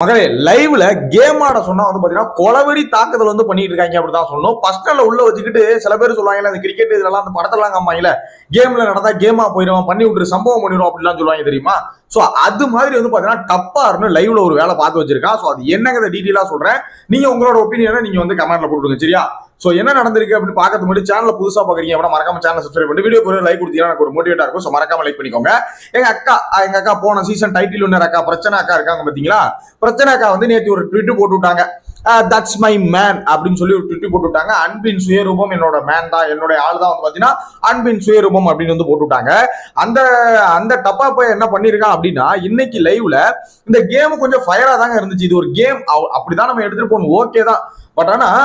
மகளே லைவ்ல கேம் ஆட சொன்னா வந்து பாத்தீங்கன்னா கொலவெறி தாக்குதல் வந்து பண்ணிட்டு இருக்காங்க அப்படிதான் சொல்லணும். பர்சனல்ல உள்ள வச்சுக்கிட்டு சில பேர் சொல்லுவாங்கல்ல அந்த கிரிக்கெட் இதெல்லாம் அந்த படத்தெல்லாம் காமாங்கல்ல கேம்ல நடந்தா கேமா போயிடும் பண்ணி விட்டுரு சம்பவம் பண்ணிடும் அப்படிலாம் சொல்லுவாங்க தெரியுமா? ஸோ அது மாதிரி வந்து பார்த்தீங்கன்னா டப்பாருன்னு லைவ்ல ஒரு வேலை பார்த்து வச்சிருக்கான் ஸோ அது என்னங்கிறத டீட்டெயிலாக சொல்கிறேன் நீங்கள் உங்களோட ஒப்பீனியனை நீங்கள் வந்து கமெண்ட்ல போட்டுருங்க சரியா? ஸோ என்ன நடந்திருக்கு அப்படின்னு பார்க்கறது மட்டும் சேனல் புதுசாக பார்க்குறீங்க அப்படின்னா மறக்காம சேனல் சப்ஸ்கிரைப் பண்ணி வீடியோ ஒரு லைக் கொடுத்தீங்கன்னா எனக்கு ஒரு மோட்டிவேட்டாக இருக்கும். ஸோ மறக்காம லைக் பண்ணிக்கோங்க. எங்க அக்கா எங்க அக்கா போன சீசன் டைட்டில் வின்னர் அக்கா பிரச்சனை அக்கா இருக்காங்க பார்த்தீங்களா பிரச்சனை அக்கா வந்து நேற்று ஒரு ட்விட்டு போட்டு விட்டாங்க தட்ஸ் மை மேன் அப்படின்னு சொல்லி ஒரு ட்விட்டி போட்டுவிட்டாங்க. அன்பின் சுயரூபம் என்னோட மேன் தான். என்னோட ஆள் தான் வந்து பார்த்தீங்கன்னா அன்பின் சுயரூபம் அப்படின்னு வந்து போட்டுவிட்டாங்க. அந்த அந்த டப்பா போய் என்ன பண்ணியிருக்கான் அப்படின்னா இன்னைக்கு லைவ்ல இந்த கேம் கொஞ்சம் ஃபயராக தாங்க இருந்துச்சு. இது ஒரு கேம் அப்படிதான் நம்ம எடுத்துட்டு போகணும். ஓகே தான். பட் ஆனால்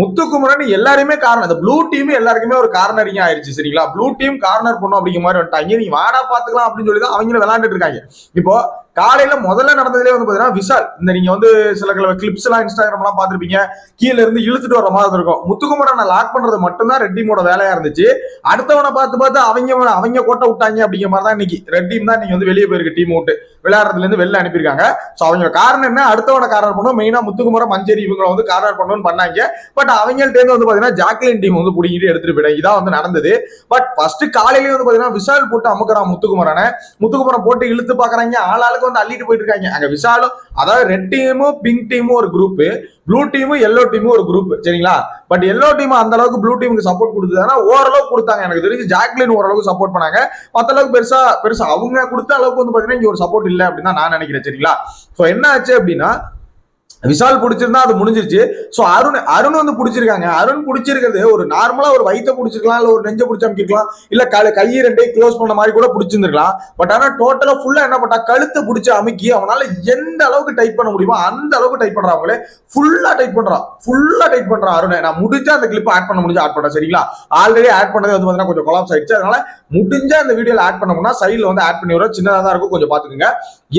முத்துக்குமரன் எல்லாருமே காரணம் இந்த ப்ளூ டீம் எல்லாருக்குமே ஒரு கார்னரிங் ஆயிடுச்சு சரிங்களா? ப்ளூ டீம் கார்னர் பண்ணும் அப்படிங்கிற மாதிரி வந்துட்டாங்க. நீ வாடா பாத்துக்கலாம் அப்படின்னு சொல்லி தான் அவங்க விளையாண்டுட்டு இருக்காங்க. இப்போ காலையில முதல்ல நடந்ததுலேயே வந்து பாத்தீங்கன்னா விஷால். இந்த நீங்க வந்து சில கிளிப்ஸ் எல்லாம் இன்ஸ்டாகிராம் எல்லாம் பாத்திருப்பீங்க கீழ இருந்து இழுத்துட்டு வர மாதிரி இருக்கும். முத்துக்குமரனை லாக் பண்றது மட்டும்தான் ரெட்டிமோட வேலையா இருந்துச்சு. அடுத்தவனை பார்த்து பார்த்து அவங்க அவங்க கோட்டை விட்டாங்க அப்படிங்கிற மாதிரி தான் இன்னைக்கு ரெட்டிம் தான் நீங்க வந்து வெளியே போயிருக்கு டீம் விட்டு விளையாடுறதுல இருந்து வெளில அனுப்பியிருக்காங்க. சோ அவங்க காரணம் என்ன? அடுத்தவனை காரணம் பண்ணும் மெயினா முத்துக்குமரம் மஞ்சரி இவங்களை வந்து காரணம் பண்ணணும்னு பண்ணாங்க. பட் அவங்கள்ட்ட இருந்து வந்து பாத்தீங்கன்னா ஜாக்லின் டீம் வந்து பிடிங்கிட்டு எடுத்துட்டு போயிட்டாங்க. இதான் வந்து நடந்தது. பட் ஃபர்ஸ்ட் காலையிலேயே வந்து பாத்தீங்கன்னா விஷால் போட்டு அமுக்கிறான் முத்துக்குமரனை. முத்துக்குமரம் போட்டு இழுத்து பாக்குறாங்க. ஆளாளுக்கு வந்து அள்ளிட்டு போயிட்டு இருக்காங்க அங்க விஷாலும் அதாவது ரெட் டீமும் பிங்க் டீமும் ஒரு குரூப் ப்ளூ டீமும் எல்லோ டீமும் ஒரு குரூப் சரிங்களா? பட் எல்லோ டீம் அந்த அளவுக்கு ப்ளூ டீமுக்கு சப்போர்ட் கொடுத்ததுன்னா ஓரளவுக்கு கொடுத்தாங்க. எனக்கு தெரிஞ்சு ஜாக்லின் ஓரளவுக்கு சப்போர்ட் பண்ணாங்க. மத்த அளவுக்கு பெருசா பெருசா அவங்க கொடுத்த அளவுக்கு வந்து பாத்தீங்கன்னா இங்க ஒரு சப்போர்ட் இல்லை அப்படின்னு தான் நான் நினைக்கிறேன் சரிங்களா? ஸோ என்ன ஆச்சு அப்படின்னா விஷால் பிடிச்சிருந்தா அது முடிஞ்சிருச்சு. ஸோ அருண் அருண் வந்து பிடிச்சிருக்காங்க. அருண் பிடிச்சிருக்கிறது ஒரு நார்மலா ஒரு வயிற்ற பிடிச்சிருக்கலாம் இல்ல ஒரு நெஞ்ச பிடிச்சி அமைக்கலாம் இல்ல கல கையை ரெண்டையும் க்ளோஸ் பண்ண மாதிரி கூட பிடிச்சிருந்துருக்கலாம். பட் ஆனா டோட்டலா ஃபுல்லா என்ன பண்ணா கழுத்தை பிடிச்சி அமுக்கி அவனால எந்த அளவுக்கு டைப் பண்ண முடியுமோ அந்த அளவுக்கு டைப் பண்றான் அவங்களே. ஃபுல்லா டைப் பண்றான். ஃபுல்லா டைப் பண்றான் அருணை. நான் முடிஞ்சா அந்த கிளிப் ஆட் பண்ண முடிஞ்சா ஆட் பண்ணேன் சரிங்களா? ஆல்ரெடி ஆட் பண்ணது வந்து பாத்தீங்கன்னா கொஞ்சம் கொலாப்ஸ் ஆயிடுச்சு. அதனால முடிஞ்சா அந்த வீடியோல ஆட் பண்ணோம்னா சைடில் வந்து ஆட் பண்ணி வரும் சின்னதாக தான் இருக்கும். கொஞ்சம் பாத்துக்கோங்க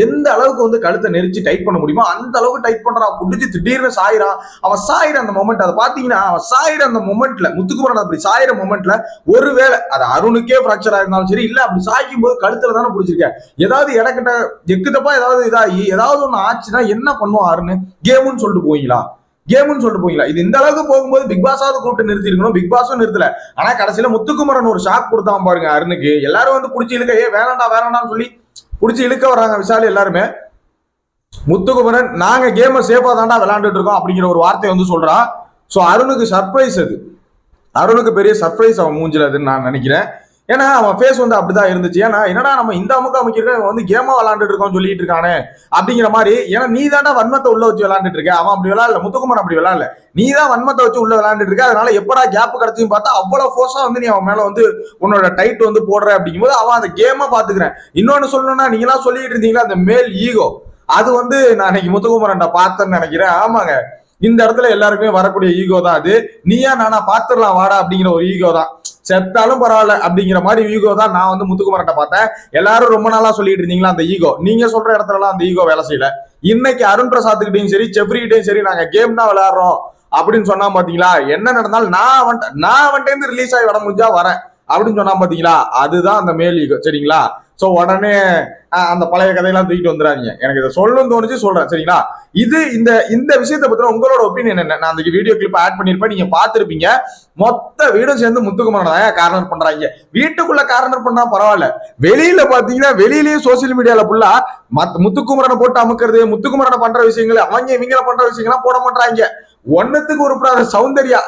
எந்த அளவுக்கு வந்து கழுத்தை நெரிச்சு டைப் பண்ண முடியுமோ அந்த அளவுக்கு டைப் பண்றான் பிடிச்சி திடீர்னு சாயிறான். அவன் சாயிற அந்த மொமெண்ட் அதை பாத்தீங்கன்னா அவன் சாயிற அந்த மொமெண்ட்ல முத்துக்குமரன் அப்படி சாயிற மொமெண்ட்ல ஒருவேளை அது அருணுக்கே ஃபிராக்சர் ஆயிருந்தாலும் சரி இல்ல அப்படி சாய்க்கும் போது கழுத்துல தானே பிடிச்சிருக்கேன். ஏதாவது இடக்கிட்ட எக்குதப்பா ஏதாவது இதாகி ஏதாவது ஒண்ணு ஆச்சுன்னா என்ன பண்ணுவோம் அருண்? கேமுன்னு சொல்லிட்டு போவீங்களா? கேம்னு சொல்லிட்டு போவீங்களா? இது இந்த அளவுக்கு போகும்போது பிக் பாஸாவது கூப்பிட்டு நிறுத்தி இருக்கணும் பிக் பாஸும் நிறுத்தல. ஆனா கடைசியில முத்துக்குமரன் ஒரு ஷாக் கொடுத்தான் பாருங்க அருணுக்கு. எல்லாரும் வந்து பிடிச்சி இழுக்க ஏ வேணாண்டா வேணாண்டான்னு சொல்லி புடிச்சு இழுக்க வர்றாங்க விஷால் எல்லாருமே. முத்துக்குமரன் நாங்க கேமை சேஃபா தாண்டா விளாண்டுட்டு இருக்கோம் அப்படிங்கிற ஒரு வார்த்தை வந்து சொல்றான் சோ அருணுக்கு சர்ப்ரைஸ் அது. அருணுக்கு பெரிய சர்ப்ரைஸ் அவன் மூஞ்சிலதுன்னு நான் நினைக்கிறேன். ஏன்னா அவன் ஃபேஸ் வந்து அப்படிதான் இருந்துச்சு. ஏன்னா என்னடா நம்ம இந்த அமுக்க அமைக்கிறோம் இவன் வந்து கேமா விளாண்டுட்டு இருக்கோம் சொல்லிட்டு இருக்கானே அப்படிங்கிற மாதிரி ஏன்னா நீ தாண்டா வன்மத்தை உள்ள வச்சு விளாண்டுட்டு இருக்க. அவன் அப்படி விளாடல முத்துக்குமரன் அப்படி விளாடல நீ தான் வன்மத்தை வச்சு உள்ள விளாண்டுட்டு இருக்க. அதனால எப்படா கேப் கிடைச்சுன்னு பார்த்தா அவ்வளவு ஃபோர்ஸா வந்து நீ அவன் மேல வந்து உன்னோட டைட் வந்து போடுற அப்படிங்கும்போது அவன் அந்த கேமை பாத்துக்கிறேன் இன்னொன்னு சொல்லணும்னா நீங்களாம் சொல்லிட்டு இருந்தீங்களா அந்த மேல் ஈகோ அது வந்து நான் இன்னைக்கு முத்துகுமரன்ட்ட பார்த்தேன்னு நினைக்கிறேன். ஆமாங்க. இந்த இடத்துல எல்லாருக்குமே வரக்கூடிய ஈகோ தான் அது. நீயா நானா பாத்துடலாம் வாடா அப்படிங்கிற ஒரு ஈகோ தான். செத்தாலும் பரவாயில்ல அப்படிங்கிற மாதிரி ஈகோ தான் நான் வந்து முத்துக்குமரன்ட்ட பார்த்தேன். எல்லாரும் ரொம்ப நாளா சொல்லிட்டு இருந்தீங்களா அந்த ஈகோ நீங்க சொல்ற இடத்துலலாம் அந்த ஈகோ வேலை செய்யல. இன்னைக்கு அருண் பிரசாத்துக்கிட்டையும் சரி செப்ரிகிட்டையும் சரி நாங்க கேம் தான் விளையாடுறோம் அப்படின்னு சொன்னா பாத்தீங்களா? என்ன நடந்தாலும் நான் வந்துட்டேன் நான் வந்துட்டு ரிலீஸ் ஆகி வர முடிஞ்சா வரேன் அப்படின்னு சொன்னா பாத்தீங்களா? அதுதான் அந்த மேல் ஈகோ சரிங்களா? ஸோ உடனே அந்த பழைய கதையெல்லாம் தூக்கிட்டு வந்துடாதீங்க எனக்கு இதை சொல்லணும்னு தோணுச்சு சொல்றேன். சரிங்களா? இது இந்த இந்த விஷயத்தை பத்தி உங்களோட ஒப்பீனியன் என்ன? நான் அந்த வீடியோ கிளிப் ஆட் பண்ணியிருப்பேன் நீங்க பார்த்துருப்பீங்க. மொத்த வீடும் சேர்ந்து முத்துக்குமரன் தான் கார்னர் பண்றாங்க? வீட்டுக்குள்ள கார்னர் பண்ணா பரவாயில்ல. வெளியில பாத்தீங்கன்னா வெளியிலயும் சோசியல் மீடியால ஃபுல்லா மத் முத்துக்குமரனை போட்டு அமுக்கிறது முத்துக்குமரனை பண்ற விஷயங்கள் அவங்க இவங்கள பண்ற விஷயங்கள்லாம் போட மாட்டாங்க ஒன்னத்துக்கு ஒரு சௌந்தர்யா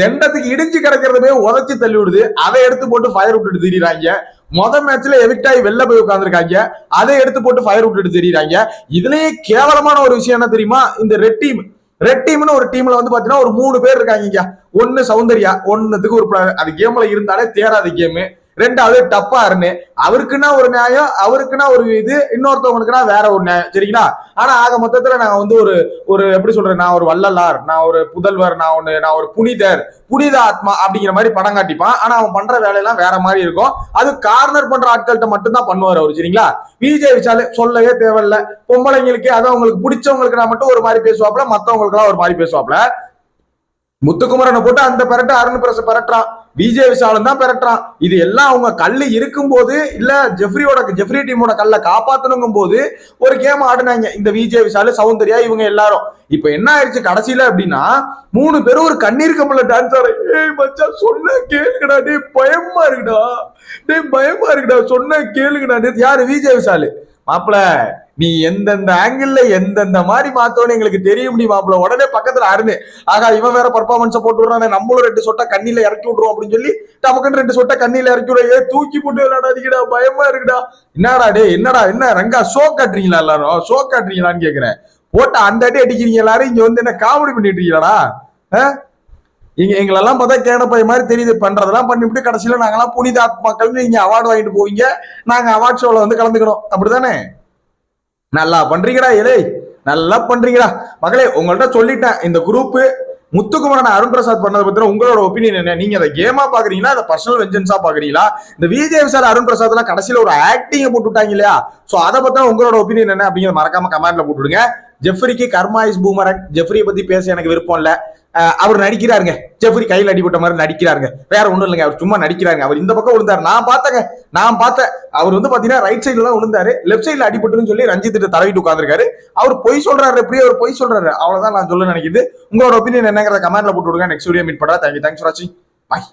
தெண்டத்துக்கு இடிஞ்சு கிடக்கிறதுமே உதச்சி தள்ளி விடுது அதை எடுத்து போட்டு ஃபயர் விட்டுட்டு திரியிறாங்க. மொத மேட்ச்ல எவிக்ட் ஆகி வெளில போய் உட்காந்துருக்காங்க அதை எடுத்து போட்டு ஃபயர் விட்டுட்டு தெரியுறாங்க. இதுலயே கேவலமான ஒரு விஷயம் என்ன தெரியுமா? இந்த ரெட் டீம் ரெட் டீம்னு ஒரு டீம்ல வந்து பாத்தீங்கன்னா ஒரு மூணு பேர் இருக்காங்க ஒன்னு சௌந்தர்யா ஒன்னுத்துக்கு ஒரு அது கேம்ல இருந்தாலே தேராது கேமு ரெண்டாவது டப்பா இருன்னு அவருக்குன்னா ஒரு நியாயம் அவருக்குன்னா ஒரு இது இன்னொருத்தவங்களுக்குன்னா வேற ஒரு நியாயம். சரிங்களா? ஆனா ஆக மொத்தத்துல நான் வந்து ஒரு ஒரு எப்படி சொல்றேன் நான் ஒரு வள்ளலார் நான் ஒரு புதல்வர் நான் ஒண்ணு நான் ஒரு புனிதர் புனித ஆத்மா அப்படிங்கிற மாதிரி படம் காட்டிப்பான். ஆனா அவன் பண்ற வேலையெல்லாம் வேற மாதிரி இருக்கும். அது கார்னர் பண்ற ஆட்கள்கிட்ட மட்டும்தான் பண்ணுவார் அவர் சரிங்களா? விஜய் விஷால் சொல்லவே தேவையில்ல. பொம்பளைங்களுக்கு அதான் அவங்களுக்கு பிடிச்சவங்களுக்கு நான் மட்டும் ஒரு மாதிரி பேசுவாப்ல மத்தவங்களுக்கு ஒரு மாதிரி பேசுவாப்ல முத்துக்குமரனை போட்டு அந்த பெரட்ட அருண் பிரச பெரட்டுறான். விஜய் விசாலம் தான் பெரட்டுறான். இது எல்லாம் அவங்க கல் இருக்கும்போது இல்ல ஜெஃப்ரியோட ஜெஃப்ரி டீமோட கல்லை காப்பாத்தணுங்கும் போது ஒரு கேம் ஆடினாங்க. இந்த விஜய் விசாலு சௌந்தர்யா இவங்க எல்லாரும். இப்ப என்ன ஆயிடுச்சு கடைசியில அப்படின்னா மூணு பேரும் ஒரு கண்ணீர் கம்பல டான்ஸ் ஆட ஏய் மச்சான் சொன்ன கேளுங்கடா டேய் பயமா இருக்குடா. டேய் பயமா இருக்குடா சொன்ன கேளுங்கடா. யாரு? விஜய் விசாலு மாப்பிள நீ எந்தெந்த ஆங்கிள் எந்தெந்த மாதிரி மாத்தோன்னு எங்களுக்கு தெரியும் நீ மாப்பிள. உடனே பக்கத்துல அருந்து ஆகா இவன் வேற பர்ஃபார்மன்ஸை போட்டு விடுறான் நம்மளும் ரெண்டு சொட்டை கண்ணில இறக்கி விடுறோம் அப்படின்னு சொல்லி நமக்குன்னு ரெண்டு சொட்டை கண்ணில இறக்கி விடுறோம் ஏ தூக்கி போட்டு விளையாடாதீங்கடா பயமா இருக்குடா. என்னடா டே என்னடா என்ன ரங்கா ஷோ காட்டுறீங்களா எல்லாரும்? ஷோ காட்டுறீங்களான்னு கேக்குறேன். போட்ட அந்த அடி அடிக்கிறீங்க எல்லாரும் இங்க வந்து என்ன காமெடி பண்ணிட்டு இருக்கீங்களாடா? ஆ? இங்க எங்களெல்லாம் பார்த்தா கேடப்பை மாதிரி தெரியுது. பண்றதெல்லாம் பண்ணிவிட்டு கடைசியில நாங்கெல்லாம் புனித ஆத்மாக்கள் நீங்க அவார்டு வாங்கிட்டு போவீங்க. நாங்க அவார்ட் ஷோல வந்து கலந்துக்கணும். அப்படிதானே நல்லா பண்றீங்கடா இலே நல்லா பண்றீங்கடா. மகளே உங்கள்ட்ட சொல்லிட்டேன். இந்த குரூப் முத்துக்குமரன் அருண் பிரசாத் பண்ணதை பத்தின உங்களோட ஒப்பீனியன் என்ன? நீங்க அதை கேமா பாக்குறீங்களா? அதை பர்சனல் வெஞ்சன்ஸா பாக்குறீங்களா? இந்த விஜய் விசார் அருண் பிரசாத் எல்லாம் கடைசியில ஒரு ஆக்டிங்க போட்டு விட்டாங்க இல்லையா? சோ அதை பத்தின உங்களோட ஒப்பீனியன் என்ன அப்படிங்கறத மறக்காம கமெண்ட்ல போட்டுடுங்க ஜெஃப்ரிக்கு கர்மா இஸ் பூமரன். ஜெஃப்ரியை பத்தி பேச எனக்கு விருப்பம் இல்ல. அவர் நடிக்கிறாருங்க. ஜெஃப்ரி கையில் அடிபட்ட மாதிரி நடிக்கிறாருங்க. வேற ஒண்ணும் இல்லைங்க அவர் சும்மா நடிக்கிறாங்க அவர் இந்த பக்கம் விழுந்தாரு. நான் பார்த்தேங்க நான் பார்த்தேன் அவர் வந்து பாத்தீங்கன்னா ரைட் சைடுல தான் விழுந்தாரு. லெஃப்ட் சைடுல அடிபட்டுன்னு சொல்லி ரஞ்சித் தலைவிட்டு தடவிட்டு உட்காந்துருக்காரு அவர் பொய் சொல்றாரு எப்படி அவர் பொய் சொல்றாரு. அவ்வளவுதான் நான் சொல்ல நினைக்கிறது உங்களோட ஒப்பீனியன் என்னங்கிறத கமெண்ட்ல போட்டு விடுங்க. நெக்ஸ்ட் வீடியோ மீட் பண்றேன். தேங்க்யூ தேங்க்ஸ் ஃபார் வாட்சிங் பாய்